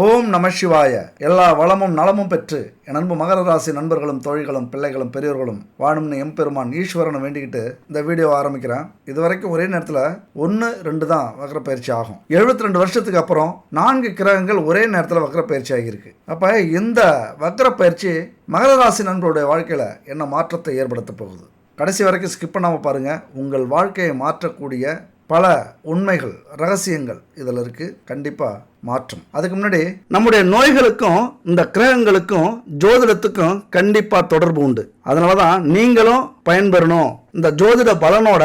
ஓம் நம சிவாய. எல்லா வளமும் நலமும் பெற்று என் அன்பு மகர ராசி நண்பர்களும் தோழிகளும் பிள்ளைகளும் பெரியவர்களும் வாணும்னு எம்பெருமான் ஈஸ்வரனை வேண்டிக்கிட்டு இந்த வீடியோ ஆரம்பிக்கிறேன். இது வரைக்கும் ஒரே நேரத்தில் ஒன்று ரெண்டு தான் வக்கர பயிற்சி ஆகும். எழுபத்தி ரெண்டு வருஷத்துக்கு அப்புறம் நான்கு கிரகங்கள் ஒரே நேரத்தில் வக்கர பயிற்சி ஆகியிருக்கு. அப்போ இந்த வக்கர பயிற்சி மகர ராசி நண்பருடைய வாழ்க்கையில் என்ன மாற்றத்தை ஏற்படுத்த போகுது? கடைசி வரைக்கும் ஸ்கிப் பண்ணாமல் பாருங்கள் உங்கள் வாழ்க்கையை மாற்றக்கூடிய பல உண்மைகள் ரகசியங்கள் இதில் இருக்குது கண்டிப்பாக மாற்றம். அதுக்கு முன்னாடி நம்முடைய நோய்களுக்கும் இந்த கிரகங்களுக்கும் ஜோதிடத்துக்கும் கண்டிப்பாக தொடர்பு உண்டு. அதனால தான் நீங்களும் பயன்பெறணும். இந்த ஜோதிட பலனோட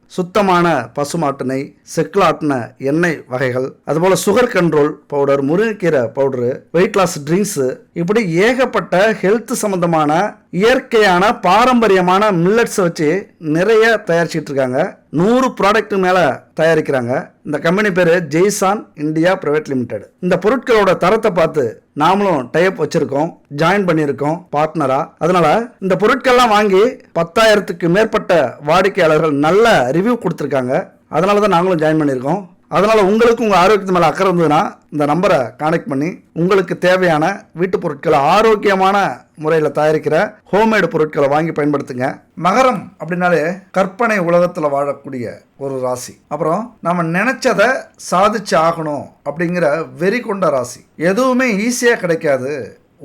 சுத்தமான பசுமாட்டினை செக்லாட்டின எண்ணெய் வகைகள் அதுபோல் சுகர் கண்ட்ரோல் பவுடர் முருங்கைக்கீரை பவுடரு வெயிட் லாஸ் ட்ரிங்க்ஸு இப்படி ஏகப்பட்ட ஹெல்த் சம்பந்தமான இயற்கையான பாரம்பரியமான மில்லட்ஸை வச்சு நிறைய தயாரிச்சிட்டு இருக்காங்க. நூறு ப்ராடக்ட் மேலே தயாரிக்கிறாங்க. இந்த கம்பெனி பேர் ஜெய்சான் இந்தியா பிரைவேட் லிமிடெட் இந்த பொருட்களோட தரத்தை பார்த்து நாமளும் டைப் வச்சுருக்கோம் ஜாயின் பண்ணியிருக்கோம் பார்ட்னரா அதனால் இந்த பொருட்கள்லாம் வாங்கி பத்தாயிரத்துக்கு மேற்பட்ட வாடிக்கையாளர்கள் நல்ல ரிவ்யூ கொடுத்துருக்காங்க. அதனால தான் நாங்களும் ஜாயின் பண்ணியிருக்கோம். அதனால் உங்களுக்கு உங்கள் ஆரோக்கியத்து மேலே அக்கறை இருந்ததுன்னா இந்த நம்பரை கானெக்ட் பண்ணி உங்களுக்கு தேவையான வீட்டு பொருட்களை ஆரோக்கியமான முறையில் தயாரிக்கிற ஹோம்மேடு பொருட்களை வாங்கி பயன்படுத்துங்க. மகரம் அப்படின்னாலே கற்பனை உலகத்தில் வாழக்கூடிய ஒரு ராசி. அப்புறம் நம்ம நினச்சதை சாதிச்சு ஆகணும் அப்படிங்கிற வெறி கொண்ட ராசி. எதுவுமே ஈஸியாக கிடைக்காது.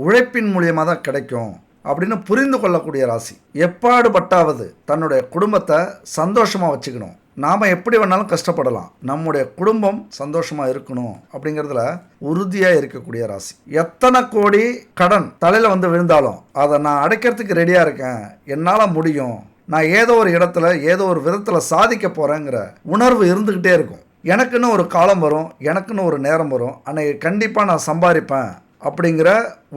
உழைப்பின் மூலியமாக தான் கிடைக்கும் அப்படின்னு புரிந்து கொள்ளக்கூடிய ராசி. எப்பாடுபட்டாவது தன்னுடைய குடும்பத்தை சந்தோஷமாக வச்சுக்கணும். நாம் எப்படி வேணாலும் கஷ்டப்படலாம். நம்முடைய குடும்பம் சந்தோஷமாக இருக்கணும் அப்படிங்கிறதுல உறுதியாக இருக்கக்கூடிய ராசி. எத்தனை கோடி கடன் தலையில் வந்து விழுந்தாலும் அதை நான் அடைக்கிறதுக்கு ரெடியாக இருக்கேன். என்னால் முடியும். நான் ஏதோ ஒரு இடத்துல ஏதோ ஒரு விதத்தில் சாதிக்க போகிறேங்கிற உணர்வு இருந்துக்கிட்டே இருக்கும். எனக்குன்னு ஒரு காலம் வரும் எனக்குன்னு ஒரு நேரம் வரும். அன்னைக்கு கண்டிப்பாக நான் சம்பாதிப்பேன். அப்படிங்கிற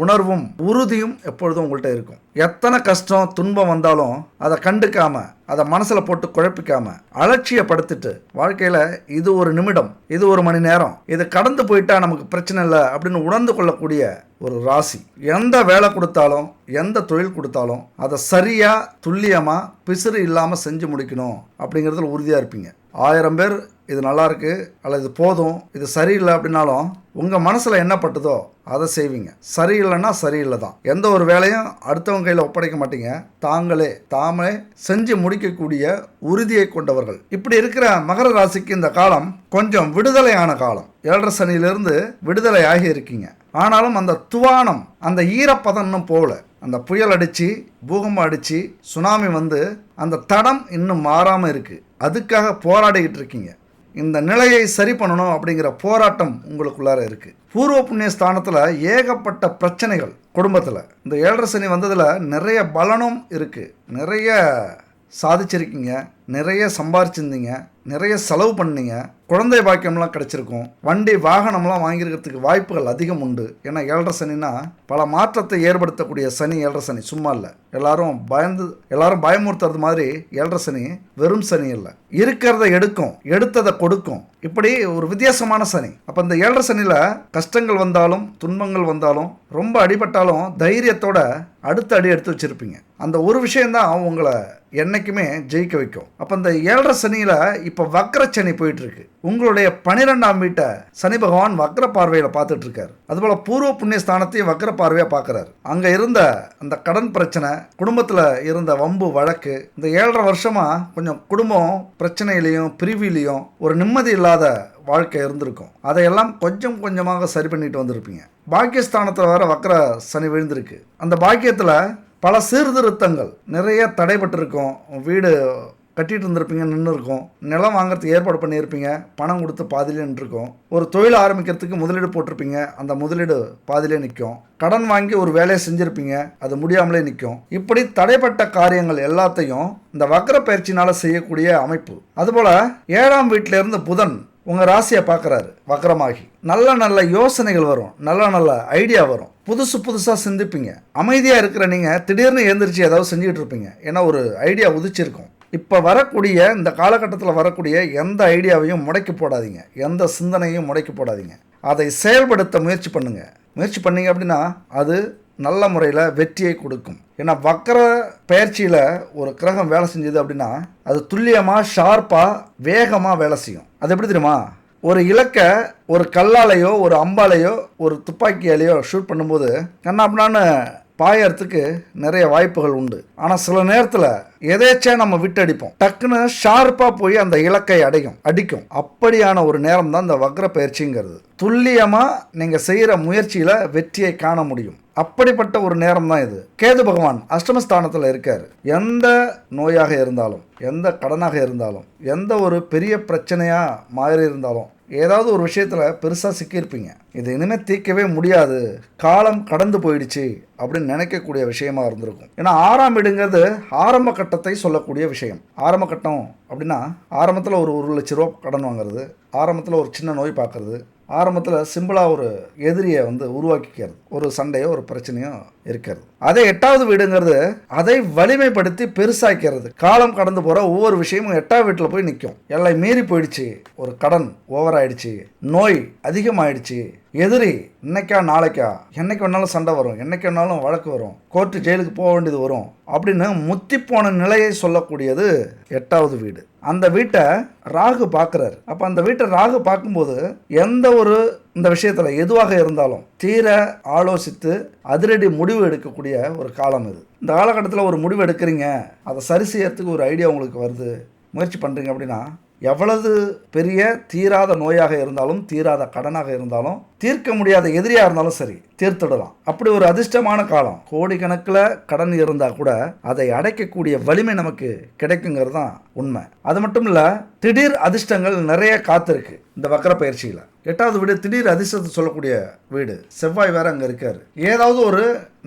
உணர்வும் உறுதியும் எப்பொழுதும் உங்கள்கிட்ட இருக்கும். எத்தனை கஷ்டம் துன்பம் வந்தாலும் அதை கண்டுக்காம அதை மனசில் போட்டு குழப்பிக்காம அலட்சியப்படுத்திட்டு வாழ்க்கையில் இது ஒரு நிமிடம் இது ஒரு மணி நேரம் இது கடந்து போயிட்டா நமக்கு பிரச்சனை இல்லை அப்படின்னு உணர்ந்து கொள்ளக்கூடிய ஒரு ராசி. எந்த வேலை கொடுத்தாலும் எந்த தொழில் கொடுத்தாலும் அதை சரியாக துல்லியமாக பிசுறு இல்லாமல் செஞ்சு முடிக்கணும் அப்படிங்கிறதுல உறுதியாக இருப்பீங்க. ஆயிரம் பேர் இது நல்லாயிருக்கு அல்லது இது போதும் இது சரியில்லை அப்படின்னாலும் உங்கள் மனசில் என்ன பட்டுதோ அதை செய்வீங்க. சரியில்லைன்னா சரியில்லை தான் எந்த ஒரு வேலையும் அடுத்தவங்க கையில் ஒப்படைக்க மாட்டீங்க. தாங்களே தாமே செஞ்சு முடிக்கக்கூடிய உறுதியை கொண்டவர்கள். இப்படி இருக்கிற மகர ராசிக்கு இந்த காலம் கொஞ்சம் விடுதலையான காலம். ஏழரை சனியிலிருந்து விடுதலை ஆகி இருக்கீங்க. ஆனாலும் அந்த துவானம் அந்த ஈரப்பதம் இன்னும் போகல அந்த புயல் அடித்து பூகம்பம் அடித்து சுனாமி வந்து அந்த தடம் இன்னும் மாறாமல் இருக்குது அதுக்காக போராடிக்கிட்டு இருக்கீங்க. இந்த நிலையை சரி பண்ணணும் அப்படிங்கிற போராட்டம் உங்களுக்குள்ளார இருக்குது பூர்வ புண்ணிய ஸ்தானத்தில் ஏகப்பட்ட பிரச்சனைகள் குடும்பத்தில். இந்த ஏழரை சனி வந்ததில் நிறைய பலனும் இருக்குது நிறைய சாதிச்சிருக்கீங்க நிறைய சம்பாரிச்சிருந்தீங்க நிறைய செலவு பண்ணீங்க குழந்தை பாக்கியம்லாம் கிடச்சிருக்கும் வண்டி வாகனம்லாம் வாங்கியிருக்கிறதுக்கு வாய்ப்புகள் அதிகம் உண்டு. ஏன்னா ஏழரை சனினா பல மாற்றத்தை ஏற்படுத்தக்கூடிய சனி ஏழரை சனி. சும்மா இல்லை. எல்லாரும் பயந்து எல்லாரும் பயமுறுத்துறது மாதிரி ஏழரை சனி வெறும் சனி இல்லை. இருக்கிறத எடுக்கும் எடுத்ததை கொடுக்கும். இப்படி ஒரு வித்தியாசமான சனி. அப்போ இந்த ஏழரை சனியில் கஷ்டங்கள் வந்தாலும் துன்பங்கள் வந்தாலும் ரொம்ப அடிபட்டாலும் தைரியத்தோட அடுத்த அடி எடுத்து வச்சிருப்பீங்க. அந்த ஒரு விஷயந்தான் உங்களை என்னைக்குமே ஜெயிக்க வைக்கும். அப்போ இந்த ஏழரை சனியில் இப்போ வக்ர சனி போயிட்டுருக்கு. உங்களுடைய பனிரெண்டாம் வீட்டை சனி பகவான் வக்ர பார்வையில் பார்த்துட்ருக்கார் அதுபோல் பூர்வ புண்ணிய ஸ்தானத்தையும் வக்ர பார்வையாக பார்க்குறாரு. அங்கே இருந்த அந்த கடன் பிரச்சனை குடும்பத்தில் இருந்த வம்பு வழக்கு இந்த ஏழரை வருஷமாக கொஞ்சம் குடும்பம் பிரச்சனையிலையும் பிரிவிலையும் ஒரு நிம்மதி இல்லாத வாழ்க்கை இருந்திருக்கும். அதையெல்லாம் கொஞ்சம் கொஞ்சமாக சரி பண்ணிட்டு வந்திருப்பீங்க. பாக்கியஸ்தானத்தில் வேற வக்ர சனி விழுந்திருக்கு. அந்த பாக்கியத்தில் பல சீர்திருத்தங்கள். நிறைய தடைபட்டிருக்கும். வீடு கட்டிட்டு இருந்திருப்பீங்க நின்று இருக்கும் நிலம் வாங்குறதுக்கு ஏற்பாடு பண்ணியிருப்பீங்க பணம் கொடுத்து பாதியிலே நின்றுருக்கும். ஒரு தொழில் ஆரம்பிக்கிறதுக்கு முதலீடு போட்டிருப்பீங்க அந்த முதலீடு பாதியிலே நிற்கும். கடன் வாங்கி ஒரு வேலையை செஞ்சுருப்பீங்க அது முடியாமலே நிற்கும். இப்படி தடைப்பட்ட காரியங்கள் எல்லாத்தையும் இந்த வக்கர பயிற்சினால் செய்யக்கூடிய அமைப்பு. அதுபோல் ஏழாம் வீட்டிலேருந்து புதன் உங்கள் ராசியை பார்க்குறாரு வக்கரமாகி. நல்ல நல்ல யோசனைகள் வரும் நல்ல நல்ல ஐடியா வரும். புதுசு புதுசாக சிந்திப்பீங்க. அமைதியாக இருக்கிற நீங்கள் திடீர்னு எழுந்திரிச்சு ஏதாவது செஞ்சுக்கிட்டு இருப்பீங்க. ஏன்னா ஒரு ஐடியா உதிச்சிருக்கும். இப்போ வரக்கூடிய இந்த காலகட்டத்தில் வரக்கூடிய எந்த ஐடியாவையும் முடக்கி போடாதீங்க. எந்த சிந்தனையும் முடக்கி போடாதீங்க. அதை செயல்படுத்த முயற்சி பண்ணுங்கள் முயற்சி பண்ணீங்க அப்படின்னா அது நல்ல முறையில் வெற்றியை கொடுக்கும். ஏன்னா வக்கர பயிற்சியில் ஒரு கிரகம் வேலை செஞ்சது அப்படின்னா அது துல்லியமாக ஷார்ப்பாக வேகமாக வேலை செய்யும். அது எப்படி தெரியுமா? ஒரு இலக்கை ஒரு கல்லாலையோ ஒரு அம்பாலையோ ஒரு துப்பாக்கியாலேயோ ஷூட் பண்ணும்போது என்ன அப்படின்னான்னு பாயறதுக்கு நிறைய வாய்ப்புகள் உண்டு. ஆனால் சில நேரத்தில் எதேச்சா நம்ம விட்டு அடிப்போம் டக்குன்னு ஷார்ப்பாக போய் அந்த இலக்கை அடையும் அடிக்கும். அப்படியான ஒரு நேரம் தான் இந்த வக்ர பயிற்சிங்கிறது துல்லியமாக நீங்கள் செய்கிற முயற்சியில் வெற்றியை காண முடியும். அப்படிப்பட்ட ஒரு நேரம் தான் இது. கேது பகவான் அஷ்டமஸ்தானத்தில் இருக்கார். எந்த நோயாக இருந்தாலும் எந்த கடனாக இருந்தாலும் எந்த ஒரு பெரிய பிரச்சனையாக மாறி இருந்தாலும் ஏதாவது ஒரு விஷயத்தில் பெருசாக சிக்கியிருப்பீங்க. இது இனிமேல் தீர்க்கவே முடியாது. காலம் கடந்து போயிடுச்சு அப்படின்னு நினைக்கக்கூடிய விஷயமா இருந்திருக்கும். ஏன்னா ஆறாம் வீடுங்கிறது ஆரம்ப கட்டத்தை சொல்லக்கூடிய விஷயம். ஆரம்ப கட்டம் அப்படின்னா ஆரம்பத்தில் ஒரு ஒரு லட்ச ரூபா கடன் வாங்குறது ஆரம்பத்தில் ஒரு சின்ன நோய் பார்க்குறது ஆரம்பத்தில் சிம்பிளாக ஒரு எதிரியை வந்து உருவாக்கிக்கிறது. ஒரு சண்டையோ ஒரு பிரச்சனையோ இருக்கிறது. அதே எட்டாவது வீடுங்கிறது அதை வலிமைப்படுத்தி பெருசாக்கிறது. காலம் கடந்து போகிற ஒவ்வொரு விஷயமும் எட்டாவது வீட்டில் போய் நிற்கும் எல்லை மீறி போயிடுச்சு. ஒரு கடன் ஓவர் ஆயிடுச்சு நோய் அதிகமாயிடுச்சு. எதிரி இன்னைக்கா நாளைக்கா? என்னைக்கு வேணாலும் சண்டை வரும். என்னைக்கு வேணாலும் வழக்கு வரும். கோர்ட்டு ஜெயிலுக்கு போக வேண்டியது வரும் அப்படின்னு முத்தி போன நிலையை சொல்லக்கூடியது எட்டாவது வீடு. அந்த வீட்டை ராகு பார்க்குறாரு. அப்போ அந்த வீட்டை ராகு பார்க்கும்போது எந்த ஒரு இந்த விஷயத்தில் எதுவாக இருந்தாலும் தீர ஆலோசித்து அதிரடி முடிவு எடுக்கக்கூடிய ஒரு காலம் இது. இந்த காலகட்டத்தில் ஒரு முடிவு எடுக்கிறீங்க. அதை சரி செய்யறதுக்கு ஒரு ஐடியா உங்களுக்கு வருது. முயற்சி பண்ணுறீங்க அப்படின்னா எவ்வளவு பெரிய தீராத நோயாக இருந்தாலும் தீராத கடனாக இருந்தாலும் தீர்க்க முடியாத எதிரியாக இருந்தாலும் சரி தீர்த்திடலாம். அப்படி ஒரு அதிர்ஷ்டமான காலம். கோடிக்கணக்கில் கடன் இருந்தால் கூட அதை அடைக்கக்கூடிய வலிமை நமக்கு கிடைக்குங்கிறது தான் உண்மை. அது மட்டும் இல்லை திடீர் அதிர்ஷ்டங்கள் நிறைய காத்திருக்கு இந்த வக்கர பயிற்சியில். எட்டாவது வீடு திடீர் அதிர்ஷ்டத்தை சொல்லக்கூடிய வீடு. செவ்வாய் வேற அங்கே இருக்காரு. ஏதாவது ஒரு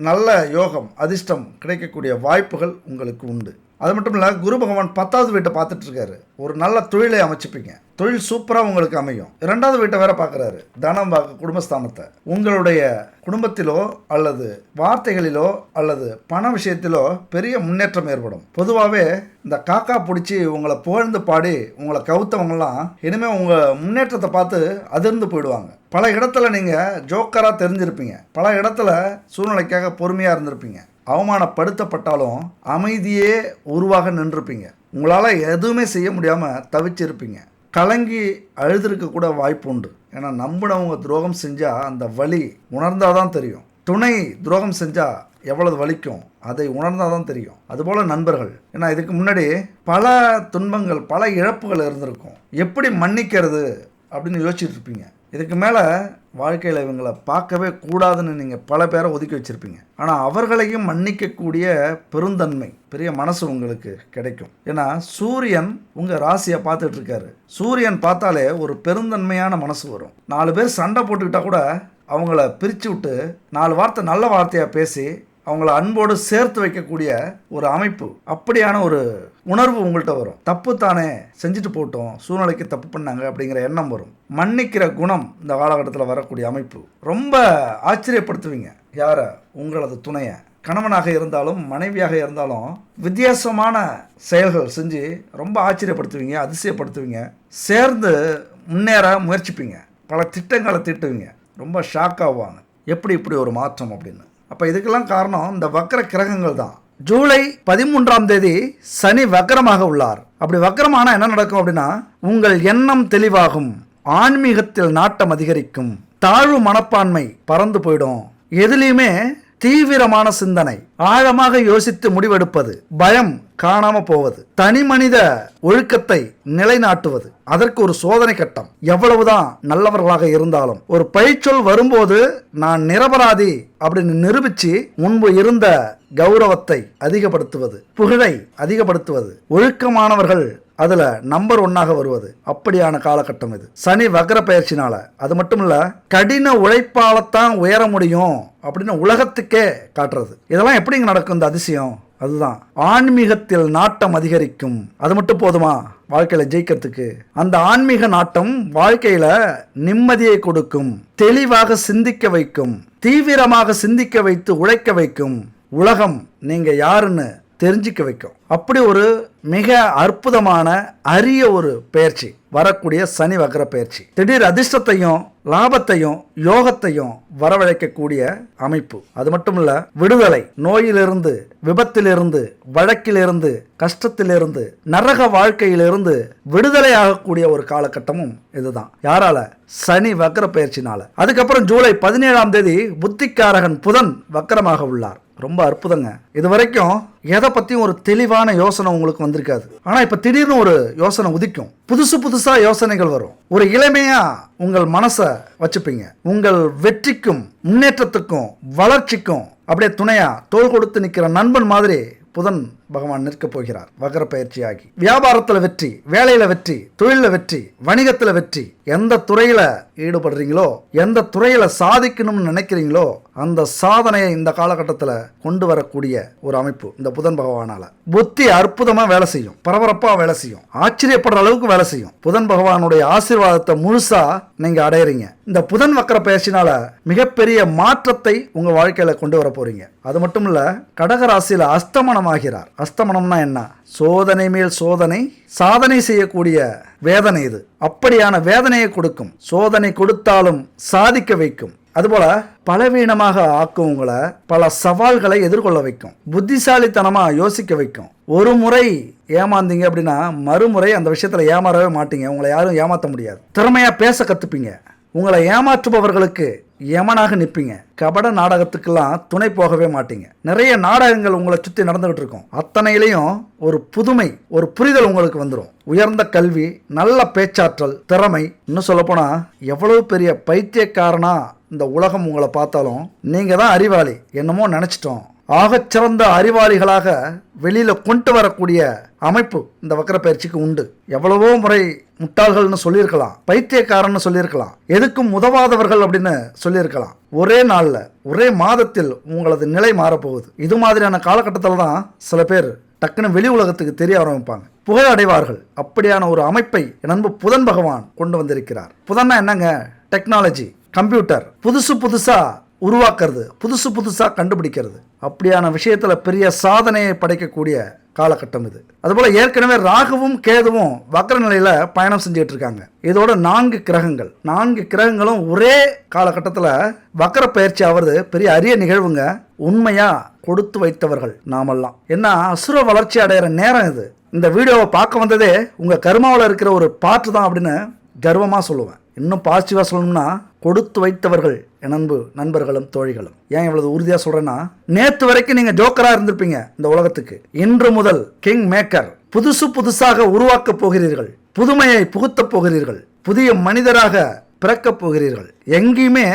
நல்ல யோகம் அதிர்ஷ்டம் கிடைக்கக்கூடிய வாய்ப்புகள் உங்களுக்கு உண்டு. அது மட்டும் இல்லை குரு பகவான் பத்தாவது வீட்டை பார்த்துட்டு இருக்காரு. ஒரு நல்ல தொழிலை அமைச்சுப்பீங்க. தொழில் சூப்பராக உங்களுக்கு அமையும். இரண்டாவது வீட்டை வேற பார்க்குறாரு. தனம் வாக்கு குடும்பஸ்தானத்தை. உங்களுடைய குடும்பத்திலோ அல்லது வார்த்தைகளிலோ அல்லது பண விஷயத்திலோ பெரிய முன்னேற்றம் ஏற்படும். பொதுவாகவே இந்த காக்கா பிடிச்சி உங்களை புகழ்ந்து பாடி உங்களை கவுத்தவங்கலாம் இனிமேல் உங்கள் முன்னேற்றத்தை பார்த்து அதிர்ந்து போயிடுவாங்க. பல இடத்துல நீங்கள் ஜோக்கராக தெரிஞ்சிருப்பீங்க. பல இடத்துல சூழ்நிலைக்காக பொறுமையாக இருந்திருப்பீங்க. அவமானப்படுத்தப்பட்டாலும் அமைதியே உருவாக நின்றுருப்பீங்க உங்களால் எதுவுமே செய்ய முடியாமல் தவிச்சிருப்பீங்க. கலங்கி அழுதுருக்க கூட வாய்ப்பு உண்டு. ஏன்னா நம்பினவங்க துரோகம் செஞ்சால் அந்த வலி உணர்ந்தால் தான் தெரியும். துணை துரோகம் செஞ்சால் எவ்வளவு வலிக்கும் அதை உணர்ந்தால் தான் தெரியும். அதுபோல் நண்பர்கள். ஏன்னா இதுக்கு முன்னாடி பல துன்பங்கள் பல இழப்புகள் இருந்திருக்கும். எப்படி மன்னிக்கிறது அப்படின்னு யோசிச்சுட்டு இருப்பீங்க. இதுக்கு மேலே வாழ்க்கையில் இவங்களை பார்க்கவே கூடாதுன்னு நீங்கள் பல பேரை ஒதுக்கி வச்சுருப்பீங்க. ஆனால் அவர்களையும் மன்னிக்கக்கூடிய பெருந்தன்மை பெரிய மனசு உங்களுக்கு கிடைக்கும். ஏன்னா சூரியன் உங்கள் ராசியை பார்த்துட்டு இருக்காரு. சூரியன் பார்த்தாலே ஒரு பெருந்தன்மையான மனசு வரும். நாலு பேர் சண்டை போட்டுக்கிட்டால் கூட அவங்கள பிரித்து விட்டு நாலு வார்த்தை நல்ல வார்த்தையாக பேசி அவங்கள அன்போடு சேர்த்து வைக்கக்கூடிய ஒரு அமைப்பு அப்படியான ஒரு உணர்வு உங்கள்கிட்ட வரும். தப்பு தானே செஞ்சுட்டு போட்டோம் சூழ்நிலைக்கு தப்பு பண்ணாங்க அப்படிங்கிற எண்ணம் வரும். மன்னிக்கிற குணம் இந்த காலகட்டத்தில் வரக்கூடிய அமைப்பு. ரொம்ப ஆச்சரியப்படுத்துவீங்க. யாரை? உங்களது துணையை. கணவனாக இருந்தாலும் மனைவியாக இருந்தாலும் வித்தியாசமான செயல்கள் செஞ்சு ரொம்ப ஆச்சரியப்படுத்துவீங்க அதிசயப்படுத்துவீங்க. சேர்ந்து முன்னேற முயற்சிப்பீங்க. பல திட்டங்களை தீட்டுவீங்க. ரொம்ப ஷாக் ஆவாங்க. எப்படி இப்படி ஒரு மாற்றம் அப்படின்னு? அப்போ இதுக்கெல்லாம் காரணம் இந்த வக்கர கிரகங்கள் தான். ஜூலை பதிமூன்றாம் தேதி சனி வக்கரமாக உள்ளார். அப்படி வக்கரமான என்ன நடக்கும் அப்படின்னா உங்கள் எண்ணம் தெளிவாகும் ஆன்மீகத்தில் நாட்டம் அதிகரிக்கும் தாழ்வு மனப்பான்மை பறந்து போயிடும். எதுலேயுமே தீவிரமான சிந்தனை. ஆழமாக யோசித்து முடிவெடுப்பது. பயம் காணாம போவது. தனி மனித ஒழுக்கத்தை நிலைநாட்டுவது. அதற்கு ஒரு சோதனை கட்டம். எவ்வளவுதான் நல்லவர்களாக இருந்தாலும். ஒரு பழிச்சொல் வரும்போது நான் நிரபராதி அப்படின்னு நிரூபிச்சு முன்பு இருந்த கௌரவத்தை அதிகப்படுத்துவது. புகழை அதிகப்படுத்துவது. ஒழுக்கமானவர்கள் அதில் நம்பர் ஒன்னாக வருவது. அப்படியான காலகட்டம் இது. சனி வக்ர பயிற்சினால். அது மட்டும் இல்லை கடின உழைப்பாலத்தான் உயர முடியும் அப்படின்னு உலகத்துக்கே காட்டுறது. இதெல்லாம் எப்படிங்க நடக்கும்? இந்த அதிசயம். அதுதான். ஆன்மீகத்தில் நாட்டம் அதிகரிக்கும். அது மட்டும் போதுமா? வாழ்க்கையில் ஜெயிக்கிறதுக்கு. அந்த ஆன்மீக நாட்டம் வாழ்க்கையில் நிம்மதியை கொடுக்கும். தெளிவாக சிந்திக்க வைக்கும். தீவிரமாக சிந்திக்க வைத்து உழைக்க வைக்கும். உலகம் நீங்கள் யாருன்னு தெரிஞ்சிக்க வைக்கும். அப்படி ஒரு மிக அற்புதமான அரிய ஒரு பயிற்சி வரக்கூடிய சனி வகர பயிற்சி. திடீர் அதிர்ஷ்டத்தையும் லாபத்தையும் யோகத்தையும் வரவழைக்கக்கூடிய அமைப்பு. அது மட்டும் இல்ல விடுதலை நோயிலிருந்து விபத்திலிருந்து வழக்கிலிருந்து கஷ்டத்திலிருந்து நரக வாழ்க்கையிலிருந்து விடுதலை ஆகக்கூடிய ஒரு காலகட்டமும் இதுதான். யாரால? சனி வக்கர பயிற்சினால. அதுக்கப்புறம் ஜூலை பதினேழாம் தேதி புத்திக்காரகன் புதன் வக்கரமாக உள்ளார். ரொம்ப அற்புதங்க. இது வரைக்கும் எதை பற்றியும் ஒரு தெளிவான யோசனை உங்களுக்கு வந்திருக்காது. ஆனால் இப்போ திடீர்னு ஒரு யோசனை உதிக்கும். புதுசு புதுசாக யோசனைகள் வரும். ஒரு இளமையாக உங்கள் மனசை வச்சுப்பீங்க. உங்கள் வெற்றிக்கும் முன்னேற்றத்துக்கும் வளர்ச்சிக்கும் அப்படியே துணையாக தோல் கொடுத்து நிற்கிற நண்பன் மாதிரி புதன் பகவான் நிற்கப் போகிறார். வகர பயிற்சியாகி. வியாபாரத்தில் வெற்றி வேலையில் வெற்றி தொழிலில் வெற்றி வணிகத்தில் வெற்றி எந்த துறையில் ஈடுபடுறீங்களோ எந்த துறையில் சாதிக்கணும்னு நினைக்கிறீங்களோ அந்த சாதனையை இந்த காலகட்டத்தில் கொண்டு வரக்கூடிய ஒரு அமைப்பு இந்த புதன் பகவானால். புத்தி அற்புதமாக வேலை செய்யும். பரபரப்பாக வேலை செய்யும். ஆச்சரியப்படுற அளவுக்கு வேலை செய்யும். புதன் பகவானுடைய ஆசீர்வாதத்தை முழுசாக நீங்கள் அடையிறீங்க. இந்த புதன் வக்கர பயிற்சினால் மிகப்பெரிய மாற்றத்தை உங்கள் வாழ்க்கையில் கொண்டு வர போகிறீங்க அது மட்டும் இல்லை கடகராசியில் அஸ்தமனம் ஆகிறார் அஸ்தமனம்னா என்ன? சோதனை மேல் சோதனை சாதனை செய்யக்கூடிய வேதனை இது. அப்படியான வேதனையை கொடுக்கும். சோதனை கொடுத்தாலும் சாதிக்க வைக்கும். அதுபோல பலவீனமாக ஆக்கும் உங்களை பல சவால்களை எதிர்கொள்ள வைக்கும். புத்திசாலித்தனமா யோசிக்க வைக்கும். ஒரு முறை ஏமாந்தீங்க அப்படின்னா மறுமுறை அந்த விஷயத்துல ஏமாறவே மாட்டீங்க. உங்களை யாரும் ஏமாற்ற முடியாது. திறமையா பேச கத்துப்பீங்க. உங்களை ஏமாற்றுபவர்களுக்கு யமனாக நிற்பீங்க. கபட நாடகத்துக்கெல்லாம் துணை போகவே மாட்டீங்க. நிறைய நாடகங்கள் உங்களை சுற்றி நடந்துகிட்டு இருக்கும் அத்தனையிலையும் ஒரு புதுமை ஒரு புரிதல் உங்களுக்கு வந்துடும் உயர்ந்த கல்வி நல்ல பேச்சாற்றல் திறமை. இன்னும் சொல்லப்போனால் எவ்வளவு பெரிய பைத்தியக்காரனா இந்த உலகம் உங்களை பார்த்தாலும் நீங்கள் தான் அறிவாளி. என்னமோ நினச்சிட்டோம். ஆகச்சிறந்த அறிவாளிகளாக வெளியில் கொண்டு வரக்கூடிய அமைப்பு இந்த வக்கர பயிற்சிக்கு உண்டு. எவ்வளவோ முறை முட்டாள்கள்னு சொல்லியிருக்கலாம் பைத்தியக்காரன்னு சொல்லியிருக்கலாம் எதுக்கும் உதவாதவர்கள் அப்படின்னு சொல்லியிருக்கலாம். ஒரே நாளில் ஒரே மாதத்தில் உங்களது நிலை மாறப்போகுது. இது மாதிரியான காலகட்டத்தில் தான் சில பேர் டக்குன்னு வெளி உலகத்துக்கு தெரிய ஆரம்பிப்பாங்க. புகழ் அடைவார்கள். அப்படியான ஒரு அமைப்பை நண்பு புதன் பகவான் கொண்டு வந்திருக்கிறார். புதன்னா என்னங்க? Technology computer. புதுசு புதுசாக உருவாக்குறது புதுசு புதுசாக கண்டுபிடிக்கிறது. அப்படியான விஷயத்தில் பெரிய சாதனையை படைக்கக்கூடிய காலகட்டம் இது. அதுபோல் ஏற்கனவே ராகுவும் கேதுவும் வக்கர நிலையில் பயணம் செஞ்சுட்டு இருக்காங்க இதோட நான்கு கிரகங்கள். நான்கு கிரகங்களும் ஒரே காலகட்டத்தில் வக்கர பயிற்சி ஆகிறது பெரிய அரிய நிகழ்வுங்க. உண்மையாக கொடுத்து வைத்தவர்கள் நாமெல்லாம். ஏன்னா அசுர வளர்ச்சி அடையிற நேரம் இது. இந்த வீடியோவை பார்க்க வந்ததே உங்கள் கருமாவில் இருக்கிற ஒரு பாட்டு தான் அப்படின்னு கர்வமாக சொல்லுவேன். இன்னும் பாசிட்டிவாக சொல்லணும்னா கொடுத்து வைத்தவர்கள் என் அன்பு நண்பர்களும் தோழிகளும். ஏன் இவ்வளவு உறுதியாக சொல்கிறேன்னா நேற்று வரைக்கும் நீங்கள் ஜோக்கராக இருந்திருப்பீங்க இந்த உலகத்துக்கு. இன்று முதல் கிங் மேக்கர் புதுசு புதுசாக உருவாக்கப் போகிறீர்கள். புதுமையை புகுத்தப் போகிறீர்கள். புதிய மனிதராக பிறக்கப் போகிறீர்கள். எங்கேயுமே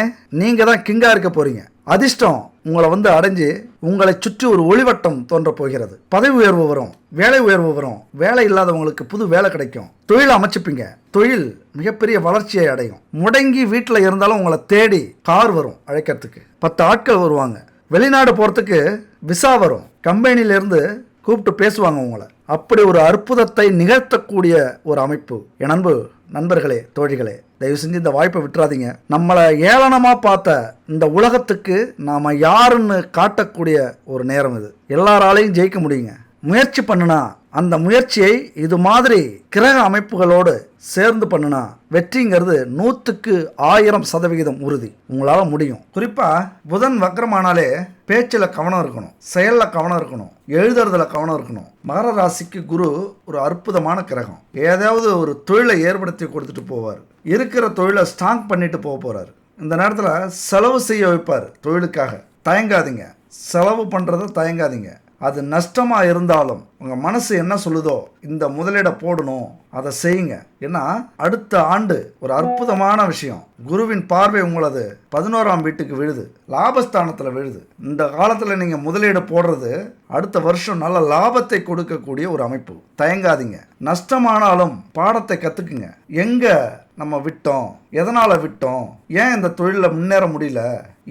நீங்கள் தான் கிங்காக இருக்க போறீங்க. அதிர்ஷ்டம் உங்களை வந்து அடைஞ்சு உங்களை சுற்றி ஒரு ஒளிவட்டம் தோன்ற போகிறது. பதவி உயர்வு வரும் வேலை உயர்வு வரும் வேலை இல்லாதவங்களுக்கு புது வேலை கிடைக்கும். தொழில் அமைச்சுப்பீங்க. தொழில் மிகப்பெரிய வளர்ச்சியை அடையும். முடங்கி வீட்டில் இருந்தாலும் உங்களை தேடி கார் வரும் அழைக்கிறதுக்கு. பத்து ஆட்கள் வருவாங்க. வெளிநாடு போகிறதுக்கு விசா வரும். கம்பெனியிலேருந்து கூப்பிட்டு பேசுவாங்க உங்களை. அப்படி ஒரு அற்புதத்தை நிகழ்த்தக்கூடிய ஒரு அமைப்பு. என் அன்பு நண்பர்களே தோழிகளே தயவு செஞ்சு இந்த வாய்ப்பை விட்டுறாதீங்க. நம்மளை ஏளனமாக பார்த்த இந்த உலகத்துக்கு நாம் யாருன்னு காட்டக்கூடிய ஒரு நேரம் இது. எல்லாராலையும் ஜெயிக்க முடியுங்க. முயற்சி பண்ணுனா அந்த முயற்சியை இது மாதிரி கிரக அமைப்புகளோடு சேர்ந்து பண்ணுனா வெற்றிங்கிறது நூற்றுக்கு ஆயிரம் சதவிகிதம் உறுதி. உங்களால் முடியும். குறிப்பாக புதன் வக்ரமானாலே பேச்சில் கவனம் இருக்கணும் செயலில் கவனம் இருக்கணும் எழுதுறதுல கவனம் இருக்கணும். மகர ராசிக்கு குரு ஒரு அற்புதமான கிரகம். ஏதாவது ஒரு தொழிலை ஏற்படுத்தி கொடுத்துட்டு போவார். இருக்கிற தொழிலை ஸ்ட்ராங் பண்ணிட்டு போக போகிறார் இந்த நேரத்தில் செலவு செய்ய வைப்பார் தொழிலுக்காக. தயங்காதீங்க. செலவு பண்ணுறத தயங்காதீங்க. அது நஷ்டமாக இருந்தாலும் உங்கள் மனசு என்ன சொல்லுதோ இந்த முதலீடை போடணும் அதை செய்யுங்க. ஏன்னா அடுத்த ஆண்டு ஒரு அற்புதமான விஷயம். குருவின் பார்வை உங்களது பதினோராம் வீட்டுக்கு விழுது. லாபஸ்தானத்தில் விழுது. இந்த காலத்தில் நீங்கள் முதலீடு போடுறது அடுத்த வருஷம் நல்ல லாபத்தை கொடுக்கக்கூடிய ஒரு அமைப்பு. தயங்காதீங்க. நஷ்டமானாலும் பாடத்தை கற்றுக்குங்க எங்கே நம்ம விட்டோம்? எதனால் விட்டோம்? ஏன் இந்த தொழிலில் முன்னேற முடியல?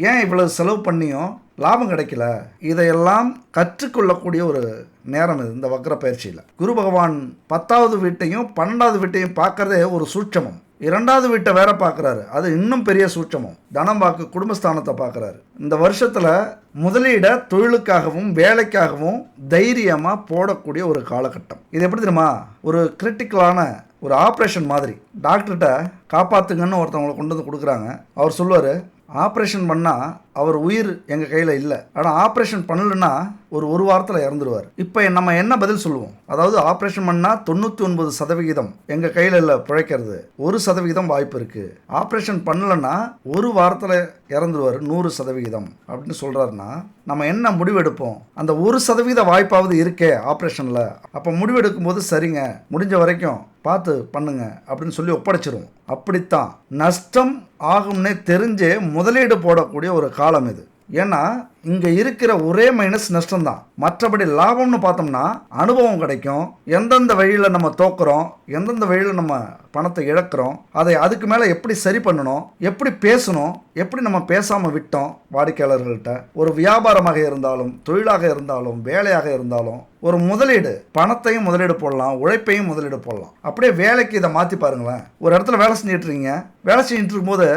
ஏன் இவ்வளவு செலவு பண்ணியும் லாபம் கிடைக்கல. இதையெல்லாம் கற்றுக்கொள்ளக்கூடிய ஒரு நேரம் இது இந்த வக்ர பயிற்சியில். குரு பகவான் பத்தாவது வீட்டையும் பன்னெண்டாவது வீட்டையும் பார்க்குறதே ஒரு சூட்சமம். இரண்டாவது வீட்டை வேற பார்க்குறாரு. அது இன்னும் பெரிய சூட்சமம். தனம் பார்க்க குடும்பஸ்தானத்தை பார்க்குறாரு. இந்த வருஷத்தில் முதலீட தொழிலுக்காகவும் வேலைக்காகவும் தைரியமாக போடக்கூடிய ஒரு காலகட்டம். இது எப்படி தெரியுமா? ஒரு கிரிட்டிக்கலான ஒரு ஆப்ரேஷன் மாதிரி. டாக்டர்கிட்ட காப்பாற்றுங்கன்னு ஒருத்தவங்களை கொண்டு வந்து கொடுக்குறாங்க. அவர் சொல்லுவார் ஆப்ரேஷன் பண்ணால் அவர் உயிர் எங்கள் கையில் இல்லை. ஆனால் ஆப்ரேஷன் பண்ணலைன்னா ஒரு ஒரு வாரத்தில் இறந்துருவார். இப்போ நம்ம என்ன பதில் சொல்லுவோம்? அதாவது ஆப்ரேஷன் பண்ணால் தொண்ணூற்றி ஒன்பது சதவிகிதம் எங்கள் கையில் இல்லை பிழைக்கிறது. ஒரு சதவிகிதம் வாய்ப்பு இருக்குது ஆப்ரேஷன் பண்ணலைன்னா ஒரு வாரத்தில் இறந்துருவார் நூறு சதவிகிதம். அப்படின்னு சொல்கிறாருன்னா நம்ம என்ன முடிவெடுப்போம் அந்த ஒரு சதவீத வாய்ப்பாவது இருக்கே ஆப்ரேஷனில் அப்போ முடிவெடுக்கும்போது சரிங்க முடிஞ்ச வரைக்கும் பார்த்து பண்ணுங்க அப்படின்னு சொல்லி ஒப்படைச்சிருவோம். அப்படித்தான். நஷ்டம் ஆகும்னே தெரிஞ்சே முதலீடு போடக்கூடிய ஒரு காலம் இது. ஏன்னா இங்கே இருக்கிற ஒரே மைனஸ் நஷ்டம்தான். மற்றபடி லாபம்னு பார்த்தோம்னா அனுபவம் கிடைக்கும். எந்தெந்த வழியில் நம்ம தோக்குறோம் எந்தெந்த வழியில் நம்ம பணத்தை இழக்கிறோம் அதை அதுக்கு மேலே எப்படி சரி பண்ணணும் எப்படி பேசணும் எப்படி நம்ம பேசாமல் விட்டோம் வாடிக்கையாளர்கள்ட்ட. ஒரு வியாபாரமாக இருந்தாலும் தொழிலாக இருந்தாலும் வேலையாக இருந்தாலும் ஒரு முதலீடு பணத்தையும் முதலீடு போடலாம் உழைப்பையும் முதலீடு போடலாம். அப்படியே வேலைக்கு இதை மாற்றி பாருங்களேன். ஒரு இடத்துல வேலை செஞ்சுட்டு இருக்கீங்க. வேலை செஞ்சுட்டு இருக்கும்போது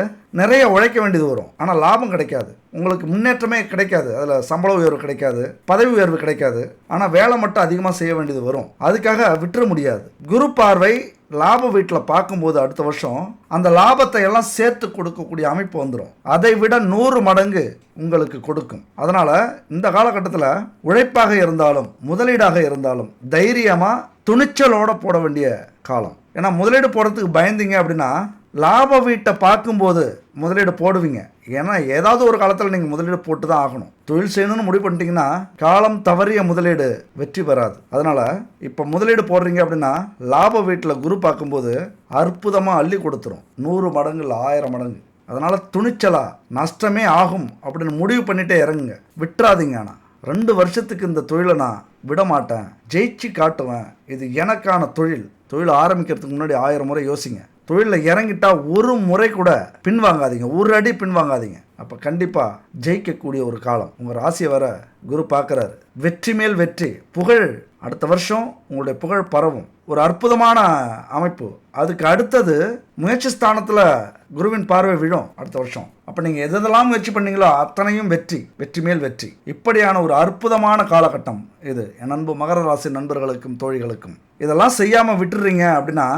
நிறைய உழைக்க வேண்டியது வரும். ஆனால் லாபம் கிடைக்காது. உங்களுக்கு முன்னேற்றமே கிடைக்காது. அதில் சம்பள உயர்வு கிடைக்காது பதவி உயர்வு கிடைக்காது. ஆனால் வேலை மட்டும் அதிகமாக செய்ய வேண்டியது வரும். அதுக்காக விட்டுற முடியாது. குரு பார்வை லாப வீட்டில் பார்க்கும்போது அடுத்த வருஷம் அந்த லாபத்தை எல்லாம் சேர்த்து கொடுக்கக்கூடிய அமைப்பு வந்துடும் அதை விட நூறு மடங்கு உங்களுக்கு கொடுக்கும். அதனால் இந்த காலகட்டத்தில் உழைப்பாக இருந்தாலும் முதலீடாக இருந்தாலும் தைரியமாக துணிச்சலோட போட வேண்டிய காலம். ஏன்னா முதலீடு போடுறதுக்கு பயந்தீங்க அப்படின்னா லாப வீட்டை பார்க்கும்போது முதலீடு போடுவீங்க. ஏன்னா ஏதாவது ஒரு காலத்தில் நீங்கள் முதலீடு போட்டு தான் ஆகணும். தொழில் செய்யணும்னு முடிவு பண்ணிட்டீங்கன்னா காலம் தவறிய முதலீடு வெற்றி பெறாது. அதனால் இப்போ முதலீடு போடுறீங்க அப்படின்னா லாப வீட்டில் குரு பார்க்கும்போது அற்புதமாக அள்ளி கொடுத்துரும். நூறு மடங்கு இல்லை ஆயிரம் மடங்கு. அதனால் துணிச்சலா நஷ்டமே ஆகும் அப்படின்னு முடிவு பண்ணிட்டே இறங்குங்க. விட்டுறாதீங்க ஆனால் ரெண்டு வருஷத்துக்கு இந்த தொழிலை நான் விட மாட்டேன். ஜெயிச்சு காட்டுவேன். இது எனக்கான தொழில். தொழில் ஆரம்பிக்கிறதுக்கு முன்னாடி ஆயிரம் முறை யோசிங்க. தொழிலில் இறங்கிட்டா ஒரு முறை கூட பின்வாங்காதீங்க. ஒரு அடி பின்வாங்காதீங்க. அப்போ கண்டிப்பாக ஜெயிக்கக்கூடிய ஒரு காலம். உங்கள் ராசியை வர குரு பார்க்குறாரு வெற்றி மேல் வெற்றி. புகழ் அடுத்த வருஷம் உங்களுடைய புகழ் பரவும். ஒரு அற்புதமான அமைப்பு. அதுக்கு அடுத்தது முயற்சி ஸ்தானத்தில் குருவின் பார்வை விழும் அடுத்த வருஷம். அப்போ நீங்கள் எதெல்லாம் முயற்சி பண்ணீங்களோ அத்தனையும் வெற்றி. வெற்றி மேல் வெற்றி. இப்படியான ஒரு அற்புதமான காலகட்டம் இது. என் அன்பு மகர ராசி நண்பர்களுக்கும் தோழிகளுக்கும். இதெல்லாம் செய்யாமல் விட்டுறீங்க அப்படின்னா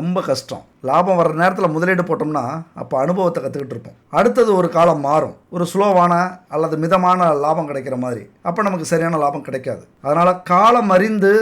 ரொம்ப கஷ்டம். லாபம் வர்ற நேரத்தில் முதலீடு போட்டோம்னா அப்போ அனுபவத்தை கற்றுக்கிட்டு இருப்போம். அடுத்தது ஒரு காலம் மாறும். ஒரு ஸ்லோவான அல்லது மிதமான லாபம் கிடைக்கிற மாதிரி. அப்போ நமக்கு சரியான லாபம் கிடைக்காது. அதனால் காலம் அறிந்து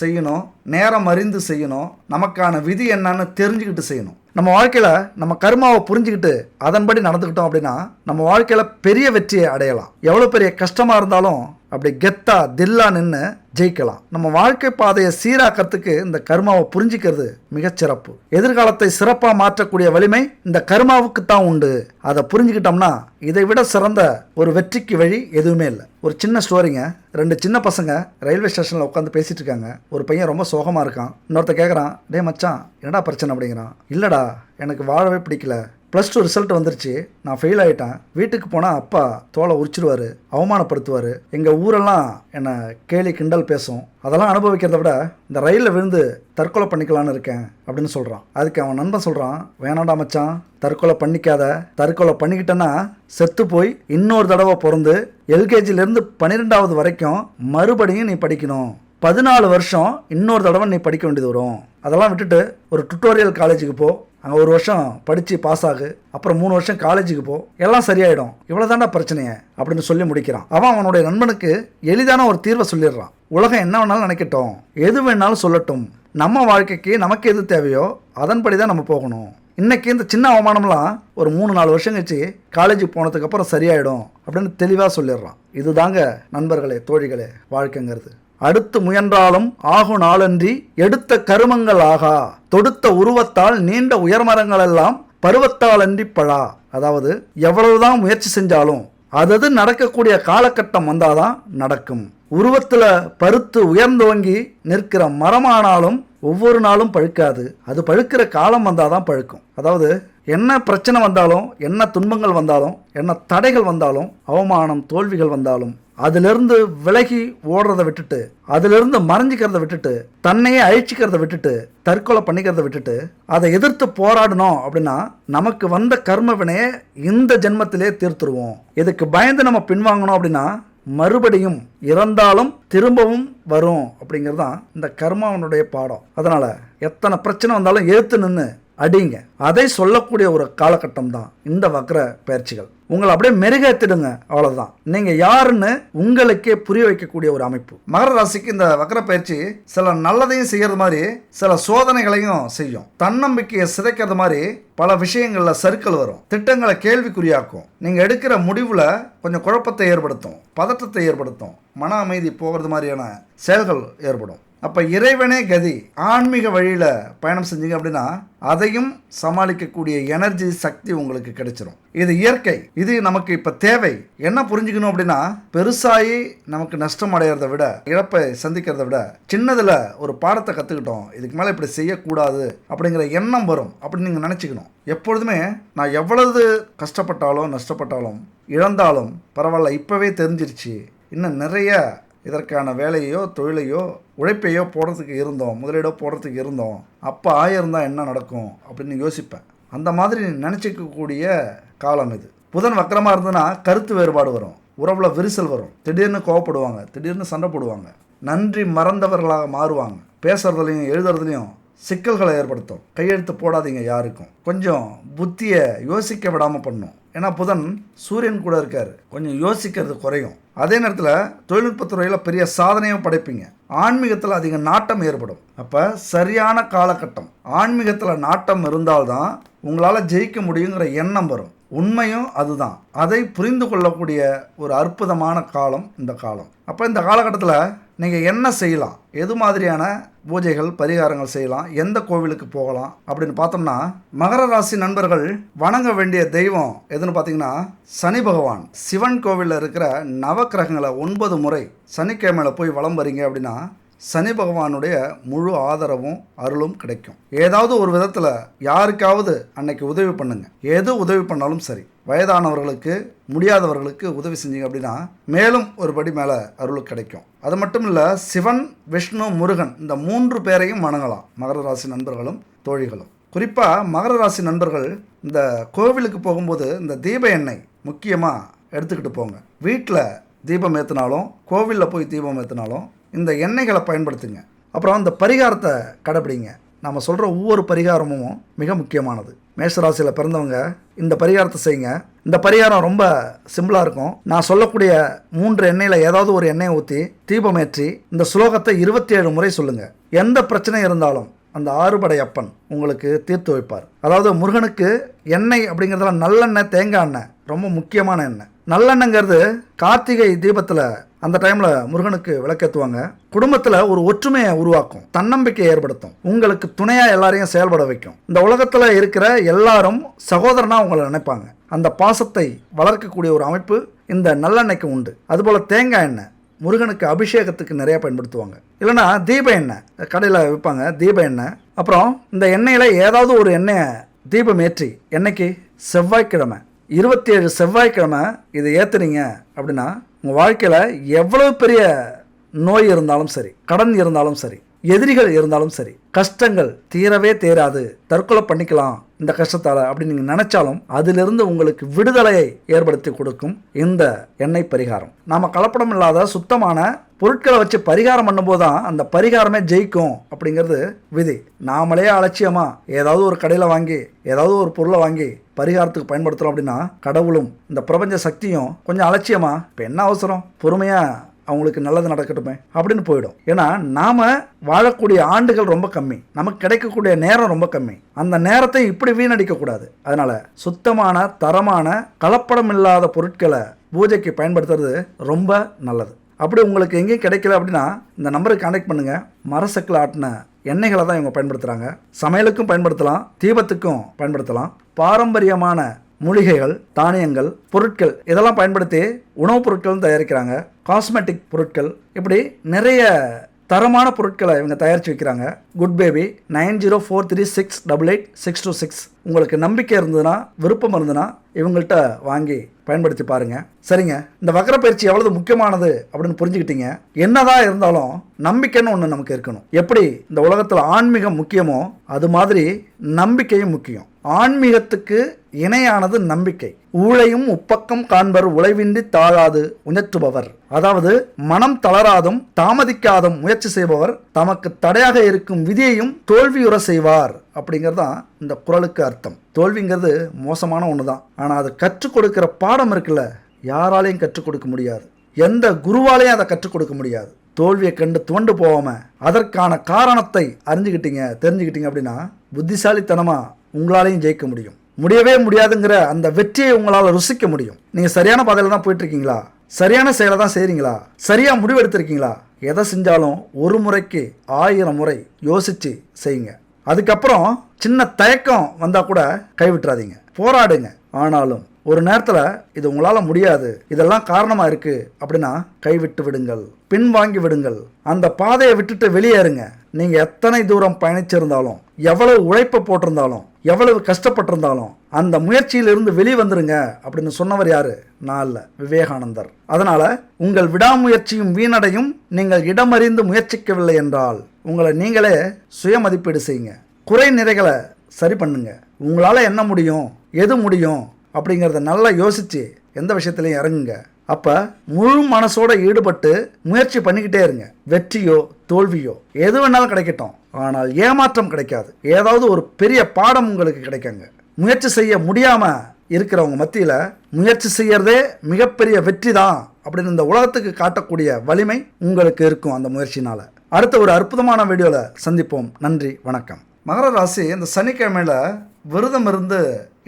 செய்யணும் நேரம் அறிந்து செய்யணும் நமக்கான விதி என்னன்னு தெரிஞ்சுக்கிட்டு செய்யணும். நம்ம வாழ்க்கையில் நம்ம கர்மாவை புரிஞ்சுக்கிட்டு அதன்படி நடந்துக்கிட்டோம் அப்படின்னா நம்ம வாழ்க்கையில் பெரிய வெற்றியை அடையலாம். எவ்வளோ பெரிய கஷ்டமாக இருந்தாலும் அப்படி கெத்தா தில்லா நின்று ஜெயிக்கலாம். நம்ம வாழ்க்கை பாதையை சீராக்கிறதுக்கு இந்த கர்மாவை புரிஞ்சிக்கிறது மிகச்சிறப்பு எதிர்காலத்தை சிறப்பாக மாற்றக்கூடிய வலிமை இந்த கர்மாவுக்கு தான் உண்டு. அதை புரிஞ்சுக்கிட்டோம்னா இதை விட சிறந்த ஒரு வெற்றிக்கு வழி எதுவுமே இல்லை. ஒரு சின்ன ஸ்டோரிங்க. ரெண்டு சின்ன பசங்க ரயில்வே ஸ்டேஷனில் உட்காந்து பேசிட்டு இருக்காங்க. ஒரு பையன் ரொம்ப சோகமாக இருக்கான். இன்னொருத்த கேட்குறான் டே மச்சான் என்னடா பிரச்சனை? அப்படிங்கிறான். இல்லைடா எனக்கு வாழவே பிடிக்கல. ப்ளஸ் டூ ரிசல்ட் வந்துருச்சு. நான் ஃபெயில் ஆகிட்டேன் வீட்டுக்கு போனால் அப்பா தோலை உரிச்சிருவார் அவமானப்படுத்துவார். எங்கள் ஊரெல்லாம் என்னை கேலி கிண்டல் பேசும். அதெல்லாம் அனுபவிக்கிறத விட இந்த ரயிலில் விழுந்து தற்கொலை பண்ணிக்கலான்னு இருக்கேன் அப்படின்னு சொல்கிறான் அதுக்கு அவன் நண்பன் சொல்கிறான் வேணாண்டா மச்சான் தற்கொலை பண்ணிக்காத. தற்கொலை பண்ணிக்கிட்டேன்னா செத்து போய் இன்னொரு தடவை பிறந்து எல்கேஜிலேருந்து பன்னிரெண்டாவது வரைக்கும் மறுபடியும் நீ படிக்கணும். பதினாலு வருஷம் இன்னொரு தடவை நீ படிக்க வேண்டியது வரும். அதெல்லாம் விட்டுட்டு ஒரு டுட்டோரியல் காலேஜுக்கு போ. அங்கே ஒரு வருஷம் படித்து பாஸ் ஆகு. அப்புறம் மூணு வருஷம் காலேஜுக்கு போ. எல்லாம் சரியாயிடும். இவ்வளோதாண்டா பிரச்சனையே அப்படின்னு சொல்லி முடிக்கிறான். அவன் அவனுடைய நண்பனுக்கு எளிதான ஒரு தீர்வை சொல்லிடுறான். உலகம் என்ன வேணாலும் நினைக்கட்டும். எது வேணாலும் சொல்லட்டும். நம்ம வாழ்க்கைக்கு நமக்கு எது தேவையோ அதன்படி தான் நம்ம போகணும். இன்னைக்கு இந்த சின்ன அவமானம்லாம் ஒரு மூணு நாலு வருஷம் கழிச்சு காலேஜுக்கு போனதுக்கப்புறம் சரியாயிடும் அப்படின்னு தெளிவாக சொல்லிடுறான். இதுதாங்க நண்பர்களே தோழிகளே வாழ்க்கைங்கிறது. அடுத்து முயன்றாலும் ஆகு நாளன்றி எடுத்த கருமங்கள் ஆகா தொடுத்த உருவத்தால் நீண்ட உயர்மரங்களெல்லாம் பருவத்தால் அன்றி பழா. அதாவது எவ்வளவுதான் முயற்சி செஞ்சாலும் அதது நடக்கக்கூடிய காலகட்டம் வந்தாதான் நடக்கும். உருவத்தில் பருத்து உயர்ந்தோங்கி நிற்கிற மரமானாலும் ஒவ்வொரு நாளும் பழுக்காது. அது பழுக்கிற காலம் வந்தாதான் பழுக்கும். அதாவது என்ன பிரச்சனை வந்தாலும் என்ன துன்பங்கள் வந்தாலும் என்ன தடைகள் வந்தாலும் அவமானம் தோல்விகள் வந்தாலும் அதிலிருந்து விலகி ஓடுறதை விட்டுட்டு அதிலிருந்து மறைஞ்சிக்கிறத விட்டுட்டு தன்னையே அழிச்சிக்கிறத விட்டுட்டு தற்கொலை பண்ணிக்கிறத விட்டுட்டு அதை எதிர்த்து போராடணும் அப்படின்னா நமக்கு வந்த கர்ம வினையை இந்த ஜென்மத்திலே தீர்த்துருவோம். இதுக்கு பயந்து நம்ம பின்வாங்கணும் அப்படின்னா மறுபடியும் இறந்தாலும் திரும்பவும் வரும் அப்படிங்கிறது தான் இந்த கர்மாவனுடைய பாடம். அதனால் எத்தனை பிரச்சனை வந்தாலும் ஏற்று நின்று அடிங்க. அதை சொல்லக்கூடிய ஒரு காலகட்டம் தான் இந்த வக்ர பயிற்சிகள். உங்களை அப்படியே மெருகேத்திடுங்க அவ்வளவுதான். நீங்க யாருன்னு உங்களுக்கே புரிய வைக்கக்கூடிய ஒரு அமைப்பு. மகர ராசிக்கு இந்த வக்ர பயிற்சி சில நல்லதையும் செய்யறது மாதிரி சில சோதனைகளையும் செய்யும். தன்னம்பிக்கையை சிதைக்கிறது மாதிரி பல விஷயங்களில் சறுக்கல் வரும். திட்டங்களை கேள்விக்குறியாக்கும். நீங்கள் எடுக்கிற முடிவில் கொஞ்சம் குழப்பத்தை ஏற்படுத்தும் பதட்டத்தை ஏற்படுத்தும். மன அமைதி போகிறது மாதிரியான செயல்கள் ஏற்படும். அப்போ இறைவனே கதி ஆன்மீக வழியில் பயணம் செஞ்சீங்க அப்படின்னா அதையும் சமாளிக்கக்கூடிய எனர்ஜி சக்தி உங்களுக்கு கிடைச்சிரும். இது இயற்கை இது நமக்கு இப்போ தேவை. என்ன புரிஞ்சுக்கணும் அப்படின்னா பெருசாகி நமக்கு நஷ்டம் அடையிறத விட இழப்பை சந்திக்கிறத விட சின்னதில் ஒரு பாடத்தை கற்றுக்கிட்டோம் இதுக்கு மேலே இப்படி செய்யக்கூடாது அப்படிங்கிற எண்ணம் வரும் அப்படின்னு நீங்கள் நினச்சிக்கணும். எப்பொழுதுமே நான் எவ்வளவு கஷ்டப்பட்டாலும் நஷ்டப்பட்டாலும் இழந்தாலும் பரவாயில்ல இப்போவே தெரிஞ்சிருச்சு. இன்னும் நிறைய இதற்கான வேலையோ தொழிலையோ உழைப்பையோ போடுறதுக்கு இருந்தோம். முதலீடோ போடுறதுக்கு இருந்தோம். அப்போ ஆயிருந்தால் என்ன நடக்கும் அப்படின்னு யோசிப்பேன். அந்த மாதிரி நினச்சிக்கக்கூடிய காலம் இது. புதன் வக்கரமாக இருந்ததுன்னா கருத்து வேறுபாடு வரும். உறவில் விரிசல் வரும். திடீர்னு கோவப்படுவாங்க. திடீர்னு சண்டை போடுவாங்க. நன்றி மறந்தவர்களாக மாறுவாங்க. பேசுகிறதுலையும் எழுதுறதுலையும் சிக்கல்களை ஏற்படுத்தும். கையெழுத்து போடாதீங்க யாருக்கும். கொஞ்சம் புத்தியை யோசிக்க விடாமல் பண்ணும். ஏன்னா புதன் சூரியன் கூட இருக்கார். கொஞ்சம் யோசிக்கிறது குறையும். அதே நேரத்தில் தொழில்நுட்பத்துறையில் பெரிய சாதனையும் படைப்பீங்க. ஆன்மீகத்தில் அதிக நாட்டம் ஏற்படும். அப்போ சரியான காலகட்டம் ஆன்மீகத்தில் நாட்டம் இருந்தால்தான் உங்களால் ஜெயிக்க முடியுங்கிற எண்ணம் வரும். உண்மையும் அதுதான். அதை புரிந்து கொள்ளக்கூடிய ஒரு அற்புதமான காலம் இந்த காலம். அப்போ இந்த காலகட்டத்தில் நீங்கள் என்ன செய்யலாம்? எது மாதிரியான பூஜைகள் பரிகாரங்கள் செய்யலாம்? எந்த கோவிலுக்கு போகலாம்? அப்படின்னு பார்த்தோம்னா மகர ராசி நண்பர்கள் வணங்க வேண்டிய தெய்வம் எதுன்னு பார்த்தீங்கன்னா சனி பகவான். சிவன் கோவிலில் இருக்கிற நவக்கிரகங்களை ஒன்பது முறை சனிக்கிழமையில் போய் வலம் வரீங்க அப்படின்னா சனி பகவானுடைய முழு ஆதரவும் அருளும் கிடைக்கும். ஏதாவது ஒரு விதத்தில் யாருக்காவது அன்னைக்கு உதவி பண்ணுங்க. எது உதவி பண்ணாலும் சரி. வயதானவர்களுக்கு முடியாதவர்களுக்கு உதவி செஞ்சீங்க அப்படின்னா மேலும் ஒரு படி மேலே அருள் கிடைக்கும். அது மட்டும் இல்லை சிவன் விஷ்ணு முருகன் இந்த மூன்று பேரையும் வணங்கலாம். மகர ராசி நண்பர்களும் தோழிகளும். குறிப்பாக மகர ராசி நண்பர்கள் இந்த கோவிலுக்கு போகும்போது இந்த தீப எண்ணெய் முக்கியமாக எடுத்துக்கிட்டு போங்க. வீட்டில் தீபம் ஏற்றினாலும் கோவிலில் போய் தீபம் ஏற்றினாலும் இந்த எண்ணெய்களை பயன்படுத்துங்க. அப்புறம் அந்த பரிகாரத்தை கடைப்பிடிங்க. நம்ம சொல்கிற ஒவ்வொரு பரிகாரமும் மிக முக்கியமானது. மேஷராசியில் பிறந்தவங்க இந்த பரிகாரத்தை செய்யுங்க இந்த பரிகாரம் ரொம்ப சிம்பிளாக இருக்கும். நான் சொல்லக்கூடிய மூன்று எண்ணெயில் ஏதாவது ஒரு எண்ணெயை ஊற்றி தீபமேற்றி இந்த ஸ்லோகத்தை இருபத்தி ஏழு முறை சொல்லுங்கள் எந்த பிரச்சனை இருந்தாலும் அந்த ஆறுபடை அப்பன் உங்களுக்கு தீர்த்து வைப்பார். அதாவது முருகனுக்கு எண்ணெய் அப்படிங்கிறதுல நல்லெண்ணெய் தேங்காய் எண்ணெய் ரொம்ப முக்கியமான எண்ணெய். நல்லெண்ணெய்ங்கிறது கார்த்திகை தீபத்தில் அந்த டைமில் முருகனுக்கு விளக்கேற்றுவாங்க குடும்பத்தில் ஒரு ஒற்றுமையை உருவாக்கும் தன்னம்பிக்கையை ஏற்படுத்தும். உங்களுக்கு துணையாக எல்லாரையும் செயல்பட வைக்கும். இந்த உலகத்தில் இருக்கிற எல்லாரும் சகோதரனாக உங்களை நினைப்பாங்க. அந்த பாசத்தை வளர்க்கக்கூடிய ஒரு அமைப்பு இந்த நல்லெண்ணெய்க்கு உண்டு. அதுபோல் தேங்காய் எண்ணெய் முருகனுக்கு அபிஷேகத்துக்கு நிறைய பயன்படுத்துவாங்க. இல்லைன்னா தீப எண்ணெய் கடையில் விற்பாங்க தீப எண்ணெய். அப்புறம் இந்த எண்ணெயில் ஏதாவது ஒரு எண்ணெயை தீபம் ஏற்றி என்னைக்கு? செவ்வாய்க்கிழமை. இருபத்தி ஏழு செவ்வாய்க்கிழமை இதை ஏற்றுனீங்க அப்படின்னா உங்கள் வாழ்க்கையில் எவ்வளவு பெரிய நோய் இருந்தாலும் சரி கடன் இருந்தாலும் சரி எதிரிகள் இருந்தாலும் சரி கஷ்டங்கள் தீரவே தேராது தற்கொலை பண்ணிக்கலாம் இந்த கஷ்டத்தால் அப்படின்னு நீங்கள் நினச்சாலும் அதிலிருந்து உங்களுக்கு விடுதலையை ஏற்படுத்தி கொடுக்கும் இந்த எண்ணெய் பரிகாரம். நாம் கலப்படம் இல்லாத சுத்தமான பொருட்களை வச்சு பரிகாரம் பண்ணும்போது தான் அந்த பரிகாரமே ஜெயிக்கும் அப்படிங்கிறது விதி. நாமளே அலட்சியமா ஏதாவது ஒரு கடையில் வாங்கி ஏதாவது ஒரு பொருளை வாங்கி பரிகாரத்துக்கு பயன்படுத்துகிறோம் அப்படின்னா கடவுளும் இந்த பிரபஞ்ச சக்தியும் கொஞ்சம் அலட்சியமா இப்போ என்ன அவசரம்? பொறுமையாக அவங்களுக்கு நல்லது நடக்கட்டுமே அப்படின்னு போயிடும். ஏன்னா நாம வாழக்கூடிய ஆண்டுகள் ரொம்ப கம்மி. நமக்கு கிடைக்கக்கூடிய நேரம் ரொம்ப கம்மி. அந்த நேரத்தை இப்படி வீணடிக்க கூடாது அதனால சுத்தமான தரமான கலப்படம் இல்லாத பொருட்களை பூஜைக்கு பயன்படுத்துறது ரொம்ப நல்லது. அப்படி உங்களுக்கு எங்கேயும் கிடைக்கல அப்படின்னா இந்த நம்பருக்கு கான்டாக்ட் பண்ணுங்கள் மரசக்கில் ஆட்டின எண்ணெய்களை தான் இவங்க பயன்படுத்துகிறாங்க சமையலுக்கும் பயன்படுத்தலாம் தீபத்துக்கும் பயன்படுத்தலாம். பாரம்பரியமான மூலிகைகள் தானியங்கள் பொருட்கள் இதெல்லாம் பயன்படுத்தி உணவுப் பொருட்களும் தயாரிக்கிறாங்க. காஸ்மெட்டிக் பொருட்கள் இப்படி நிறைய தரமான பொருட்களை இவங்க தயாரித்து வைக்கிறாங்க. Good baby nine zero four three six double eight six two six. உங்களுக்கு நம்பிக்கை இருந்ததுன்னா விருப்பம் இருந்ததுன்னா இவங்கள்ட்ட வாங்கி பயன்படுத்தி பாருங்க. சரிங்க? இந்த வக்கர பயிற்சி எவ்வளவு முக்கியமானது அப்படின்னு புரிஞ்சுக்கிட்டீங்க. என்னதான் இருந்தாலும் நம்பிக்கைன்னு ஒன்று நமக்கு இருக்கணும். எப்படி இந்த உலகத்தில் ஆன்மீகம் முக்கியமோ அது மாதிரி நம்பிக்கையும் முக்கியம். ஆன்மீகத்துக்கு இணையானது நம்பிக்கை. ஊழையும் உப்பக்கம் காண்பர் உழைவின்றி தாழாது உணர்த்துபவர். அதாவது மனம் தளராதும் தாமதிக்காதும் முயற்சி செய்பவர் தமக்கு தடையாக இருக்கும் விதியையும் தோல்வியுற செய்வார். அப்படிங்கிறது தான் இந்த குரலுக்கு அர்த்தம். தோல்விங்கிறது மோசமான ஒன்று தான் ஆனால் அது கற்றுக் கொடுக்கிற பாடம் இருக்குல்ல யாராலையும் கற்றுக் கொடுக்க முடியாது. எந்த குருவாலையும் அதை கற்றுக் கொடுக்க முடியாது. தோல்வியை கண்டு துவண்டு போகாம அதற்கான காரணத்தை அறிஞ்சுக்கிட்டீங்க தெரிஞ்சுக்கிட்டீங்க அப்படின்னா புத்திசாலித்தனமாக உங்களாலையும் ஜெயிக்க முடியும். முடியவே முடியாதுங்கிற அந்த வெற்றியை உங்களால் ருசிக்க முடியும். நீங்கள் சரியான பாதையில் தான் போயிட்டுருக்கீங்களா? சரியான செயலை தான் செய்கிறீங்களா சரியாக முடிவு எடுத்திருக்கீங்களா எதை செஞ்சாலும் ஒரு முறைக்கு ஆயிரம் முறை யோசித்து செய்யுங்க. அதுக்கப்புறம் சின்ன தயக்கம் வந்தால் கூட கைவிட்டுறாதீங்க. போராடுங்க. ஆனாலும் ஒரு நேரத்தில் இது உங்களால் முடியாது. இதெல்லாம் காரணமாக இருக்குது அப்படின்னா கைவிட்டு விடுங்கள். பின்வாங்கி விடுங்கள். அந்த பாதையை விட்டுட்டு வெளியேறுங்க. நீங்கள் எத்தனை தூரம் பயணிச்சிருந்தாலும் எவ்வளவு உழைப்பை போட்டிருந்தாலும் எவ்வளவு கஷ்டப்பட்டிருந்தாலும் அந்த முயற்சியிலிருந்து வெளிவந்துருங்க அப்படின்னு சொன்னவர் யாரு? நான் இல்லை விவேகானந்தர். அதனால உங்கள் விடாமுயற்சியும் வீணடையும் நீங்கள் இடமறிந்து முயற்சிக்கவில்லை என்றால் உங்களை நீங்களே சுய மதிப்பீடு செய்யுங்க. குறை நிறைகளை சரி பண்ணுங்க. உங்களால் என்ன முடியும் எது முடியும் அப்படிங்கிறத நல்லா யோசித்து எந்த விஷயத்துலையும் இறங்குங்க. அப்போ முழு மனசோட ஈடுபட்டு முயற்சி பண்ணிக்கிட்டே இருங்க. வெற்றியோ தோல்வியோ எது வேணாலும் கிடைக்கட்டும். ஆனால் ஏமாற்றம் கிடைக்காது. ஏதாவது ஒரு பெரிய பாடம் உங்களுக்கு கிடைக்குங்க. முயற்சி செய்ய முடியாமல் இருக்கிறவங்க மத்தியில் முயற்சி செய்யறதே மிகப்பெரிய வெற்றி தான் அப்படின்னு இந்த உலகத்துக்கு காட்டக்கூடிய வலிமை உங்களுக்கு இருக்கும் அந்த முயற்சினால் அடுத்த ஒரு அற்புதமான வீடியோவில் சந்திப்போம். நன்றி வணக்கம். மகர ராசி இந்த சனிக்கிழமையில் விரதம் இருந்து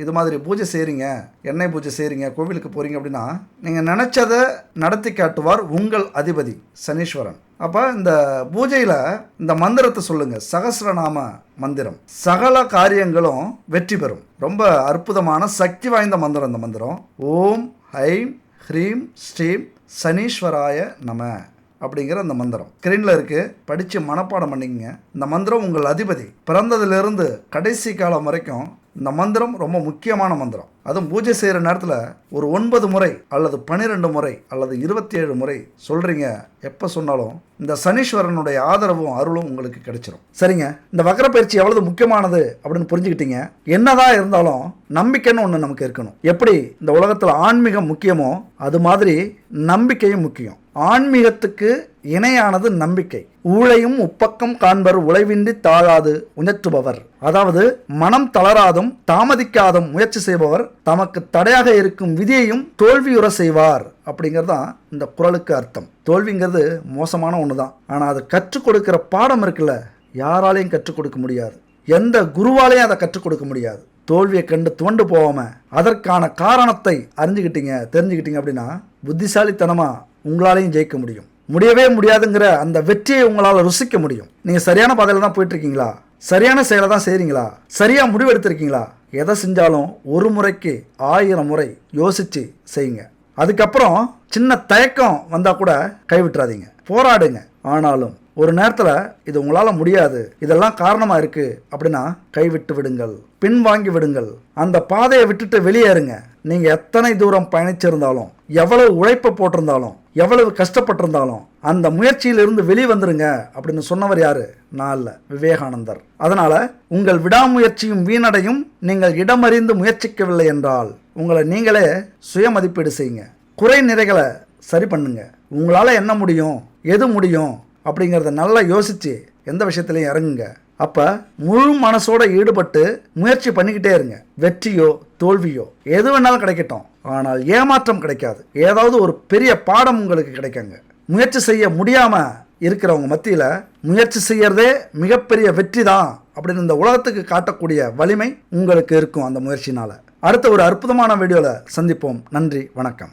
இது மாதிரி பூஜை செய்கிறீங்க எண்ணெய் பூஜை செய்கிறீங்க கோவிலுக்கு போகிறீங்க அப்படின்னா நீங்கள் நினச்சதை நடத்தி காட்டுவார் உங்கள் அதிபதி சனீஸ்வரன். அப்போ இந்த பூஜையில் இந்த மந்திரத்தை சொல்லுங்கள் சகசிரநாம மந்திரம். சகல காரியங்களும் வெற்றி பெறும். ரொம்ப அற்புதமான சக்தி வாய்ந்த மந்திரம் இந்த மந்திரம். ஓம் ஹைம் ஹ்ரீம் ஸ்ரீம் சனீஸ்வராய நம. அப்படிங்கிற அந்த மந்திரம். ஸ்க்ரீனில் இருக்குது படித்து மனப்பாடம் பண்ணிக்கங்க. இந்த மந்திரம் உங்கள் அதிபதி. பிறந்ததுலேருந்து கடைசி காலம் வரைக்கும் இந்த மந்திரம் ரொம்ப முக்கியமான மந்திரம். அதுவும் பூஜை செய்கிற நேரத்தில் ஒரு ஒன்பது முறை அல்லது பன்னிரெண்டு முறை அல்லது இருபத்தி ஏழு முறை சொல்கிறீங்க எப்போ சொன்னாலும் இந்த சனீஸ்வரனுடைய ஆதரவும் அருளும் உங்களுக்கு கிடைச்சிரும். சரிங்க? இந்த வக்கர பயிற்சி எவ்வளவு முக்கியமானது அப்படின்னு புரிஞ்சுக்கிட்டீங்க. என்னதான் இருந்தாலும் நம்பிக்கைன்னு ஒன்று நமக்கு இருக்கணும். எப்படி? இந்த உலகத்தில் ஆன்மீகம் முக்கியமோ அது மாதிரி நம்பிக்கையும் முக்கியம். ஆன்மீகத்துக்கு இணையானது நம்பிக்கை. ஊழையும் உப்பக்கம் காண்பர் உழைவின்றி தாழாது உணர்த்துபவர். அதாவது மனம் தளராதும் தாமதிக்காதும் முயற்சி செய்பவர் தமக்கு தடையாக இருக்கும் விதியையும் தோல்வியுற செய்வார் அப்படிங்கிறது தான் இந்த குரலுக்கு அர்த்தம். தோல்விங்கிறது மோசமான ஒன்று தான் ஆனால் அது கற்றுக் கொடுக்குற பாடம் இருக்குல்ல யாராலையும் கற்றுக் கொடுக்க முடியாது. எந்த குருவாலையும் அதை கற்றுக் கொடுக்க முடியாது. தோல்வியை கண்டு துவண்டு போகாம அதற்கான காரணத்தை அறிஞ்சுக்கிட்டீங்க தெரிஞ்சுக்கிட்டீங்க அப்படின்னா புத்திசாலித்தனமாக உங்களாலையும் ஜெயிக்க முடியும். முடியவே முடியாதுங்கிற அந்த வெற்றியை உங்களால் ருசிக்க முடியும். நீங்கள் சரியான பாதையில் தான் போயிட்டு இருக்கீங்களா? சரியான செயலை தான் செய்கிறீங்களா சரியாக முடிவெடுத்திருக்கீங்களா? எதை செஞ்சாலும் ஒரு முறைக்கு ஆயிரம் முறை யோசித்து செய்யுங்க. அதுக்கப்புறம் சின்ன தயக்கம் வந்தால் கூட கைவிட்டுறாதீங்க. போராடுங்க. ஆனாலும் ஒரு நேரத்தில் இது உங்களால் முடியாது. இதெல்லாம் காரணமாக இருக்குது அப்படின்னா கைவிட்டு விடுங்கள். பின்வாங்கி விடுங்கள். அந்த பாதையை விட்டுட்டு வெளியேறுங்க. நீங்கள் எத்தனை தூரம் பயணிச்சிருந்தாலும் எவ்வளவு உழைப்பை போட்டிருந்தாலும் எவ்வளவு கஷ்டப்பட்டிருந்தாலும் அந்த முயற்சியிலிருந்து வெளியே வந்துருங்க அப்படின்னு சொன்னவர் யாரு? நான் இல்லை விவேகானந்தர். அதனால உங்கள் விடாமுயற்சியும் வீணடையும் நீங்கள் இடமறிந்து முயற்சிக்கவில்லை என்றால் உங்களை நீங்களே சுய மதிப்பீடு செய்யுங்க. குறை நிறைகளை சரி பண்ணுங்க. உங்களால் என்ன முடியும் எது முடியும் அப்படிங்கிறத நல்லா யோசித்து எந்த விஷயத்துலையும் இறங்குங்க. அப்போ முழு மனசோட ஈடுபட்டு முயற்சி பண்ணிக்கிட்டே இருங்க. வெற்றியோ தோல்வியோ எது வேணாலும் கிடைக்கட்டும். ஆனால் ஏமாற்றம் கிடைக்காது. ஏதாவது ஒரு பெரிய பாடம் உங்களுக்கு கிடைக்குங்க. முயற்சி செய்ய முடியாமல் இருக்கிறவங்க மத்தியில் முயற்சி செய்யறதே மிகப்பெரிய வெற்றி தான் அப்படின்னு இந்த உலகத்துக்கு காட்டக்கூடிய வலிமை உங்களுக்கு இருக்கும் அந்த முயற்சினால் அடுத்த ஒரு அற்புதமான வீடியோவில் சந்திப்போம். நன்றி வணக்கம்.